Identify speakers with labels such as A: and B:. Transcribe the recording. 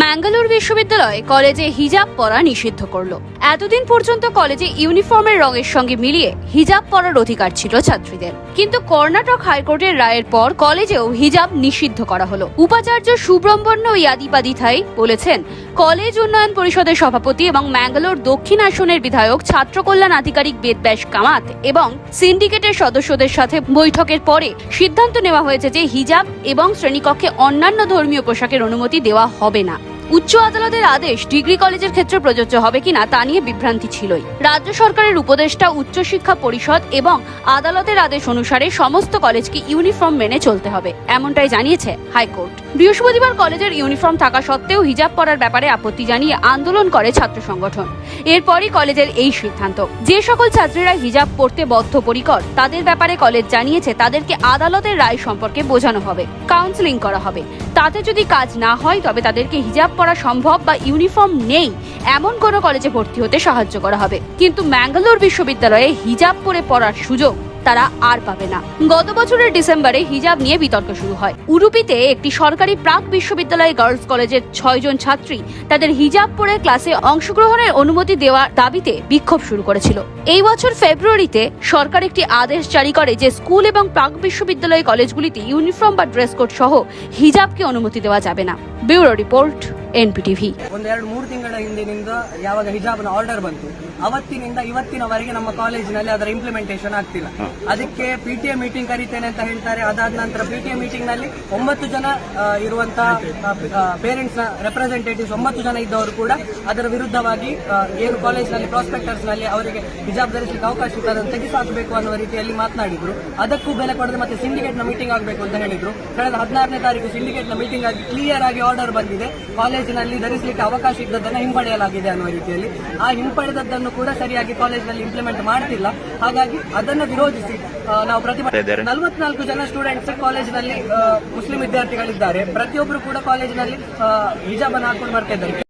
A: ম্যাঙ্গালোর বিশ্ববিদ্যালয় কলেজে হিজাব পরা নিষিদ্ধ করল। এতদিন পর্যন্ত কলেজে ইউনিফর্মের রঙের সঙ্গে মিলিয়ে হিজাব পরার অধিকার ছিল ছাত্রীদের। কিন্তু কর্ণাটক হাইকোর্টের রায়ের পর কলেজেও হিজাব নিষিদ্ধ করা হলো। উপাচার্য সুব্রহ্মণ্য ইয়াদিপাদিথাই বলেছেন, কলেজ উন্নয়ন পরিষদের সভাপতি এবং ম্যাঙ্গালোর দক্ষিণ আসনের বিধায়ক ছাত্র কল্যাণ আধিকারিক বেদব্যাস কামাত এবং সিন্ডিকেটের সদস্যদের সাথে বৈঠকের পরে সিদ্ধান্ত নেওয়া হয়েছে যে হিজাব এবং শ্রেণীকক্ষে অন্যান্য ধর্মীয় পোশাকের অনুমতি দেওয়া হবে না। উচ্চ আদালতের আদেশ ডিগ্রি কলেজের ক্ষেত্রে প্রযোজ্য হবে কিনা তা নিয়ে বিভ্রান্তি ছিলই। রাজ্য সরকারের উপদেষ্টা উচ্চশিক্ষা পরিষদ এবং আদালতের আদেশ অনুসারে সমস্ত কলেজকে ইউনিফর্ম মেনে চলতে হবে, এমনটাই জানিয়েছে হাইকোর্ট। বৃহস্পতিবার কলেজের ইউনিফর্ম থাকা সত্ত্বেও হিজাব পরার ব্যাপারে আপত্তি জানিয়ে আন্দোলন করে ছাত্র সংগঠন। এরপরই কলেজের এই সিদ্ধান্ত। যে সকল ছাত্রীরা হিজাব পড়তে বদ্ধপরিকর, তাদের ব্যাপারে কলেজ জানিয়েছে তাদেরকে আদালতের রায় সম্পর্কে বোঝানো হবে কাউন্সেলিং করা হবে। তাতে যদি কাজ না হয়, তবে তাদেরকে হিজাব পরা সম্ভব বা ইউনিফর্ম নেই, এমন কোনো কলেজে ভর্তি হতে সাহায্য করা হবে। কিন্তু ম্যাঙ্গালোর বিশ্ববিদ্যালয়ে হিজাব পরে পড়ার সুযোগ তারা আর পাবে না। গত বছরের ডিসেম্বরে হিজাব নিয়ে বিতর্ক শুরু হয়। উরুপিতে একটি সরকারি প্রাক বিশ্ববিদ্যালয় গার্লস কলেজের ছয়জন ছাত্রী তাদের হিজাব পরে ক্লাসে অংশগ্রহণের অনুমতি দেওয়ার দাবিতে বিক্ষোভ শুরু করেছিল। এই বছর ফেব্রুয়ারিতে সরকার একটি আদেশ জারি করে যে স্কুল এবং প্রাক বিশ্ববিদ্যালয় কলেজগুলিতে ইউনিফর্ম বা ড্রেস কোড সহ হিজাবকে অনুমতি দেওয়া যাবে না। Bureau report. ಎನ್ಪಿಟಿವಿ.
B: ಒಂದೆರಡು ಮೂರು ತಿಂಗಳ ಹಿಂದಿನಿಂದ ಯಾವಾಗ ಹಿಜಾಬ್ನ ಆರ್ಡರ್ ಬಂತು ಅವತ್ತಿನಿಂದ ಇವತ್ತಿನವರೆಗೆ ನಮ್ಮ ಕಾಲೇಜಿನಲ್ಲಿ ಅದರ ಇಂಪ್ಲಿಮೆಂಟೇಷನ್ ಆಗ್ತಿಲ್ಲ. ಅದಕ್ಕೆ ಪಿಟಿಎಂ ಮೀಟಿಂಗ್ ಕರಿತೇನೆ ಅಂತ ಹೇಳ್ತಾರೆ. ಅದಾದ ನಂತರ ಪಿಟಿಎಂ ಮೀಟಿಂಗ್ನಲ್ಲಿ ಒಂಬತ್ತು ಜನ ಇರುವಂತಹ ಪೇರೆಂಟ್ಸ್ನ ರೆಪ್ರೆಸೆಂಟೇಟಿವ್ಸ್ ಒಂಬತ್ತು ಜನ ಇದ್ದವರು ಕೂಡ ಅದರ ವಿರುದ್ಧವಾಗಿ ಏನು ಕಾಲೇಜಿನಲ್ಲಿ ಪ್ರಾಸ್ಪೆಕ್ಟರ್ಸ್ನಲ್ಲಿ ಅವರಿಗೆ ಹಿಜಾಬ್ ಧರಿಸಲಿಕ್ಕೆ ಅವಕಾಶ ಇತ್ತು ಅದನ್ನು ತೆಗೆಸಾಕಬೇಕು ಅನ್ನುವ ರೀತಿಯಲ್ಲಿ ಮಾತನಾಡಿದ್ರು. ಅದಕ್ಕೂ ಬೆಲೆ ಕೊಡದೆ ಮತ್ತೆ ಸಿಂಡಿಕೇಟ್ನ ಮೀಟಿಂಗ್ ಆಗಬೇಕು ಅಂತ ಹೇಳಿದ್ರು. ಕಳೆದ ಹದಿನಾರನೇ ತಾರೀಕು ಸಿಂಡಿಕೇಟ್ನ ಮೀಟಿಂಗ್ ಆಗಿ ಕ್ಲಿಯರ್ ಆಗಿ ಆರ್ಡರ್ ಬಂದಿದೆ. ಕಾಲೇಜ್ ಕಾಲೇಜಿನಲ್ಲಿ ಧರಿಸಲಿಕ್ಕೆ ಅವಕಾಶ ಇದ್ದದ್ದನ್ನು ಹಿಂಪಡೆಯಲಾಗಿದೆ ಅನ್ನುವ ರೀತಿಯಲ್ಲಿ. ಆ ಹಿಂಪಡೆದದ್ದನ್ನು ಕೂಡ ಸರಿಯಾಗಿ ಕಾಲೇಜಿನಲ್ಲಿ ಇಂಪ್ಲಿಮೆಂಟ್ ಮಾಡ್ತಿಲ್ಲ. ಹಾಗಾಗಿ ಅದನ್ನು ವಿರೋಧಿಸಿ ನಾವು ಪ್ರತಿಭಟನೆ ನಲವತ್ನಾಲ್ಕು ಜನ ಸ್ಟೂಡೆಂಟ್ಸ್ ಕಾಲೇಜಿನಲ್ಲಿ ಮುಸ್ಲಿಂ ವಿದ್ಯಾರ್ಥಿಗಳಿದ್ದಾರೆ. ಪ್ರತಿಯೊಬ್ಬರು ಕೂಡ ಕಾಲೇಜಿನಲ್ಲಿ ಹಿಜಾಬನ್ನು ಹಾಕೊಂಡು ಬರ್ತಾ ಇದ್ದಾರೆ.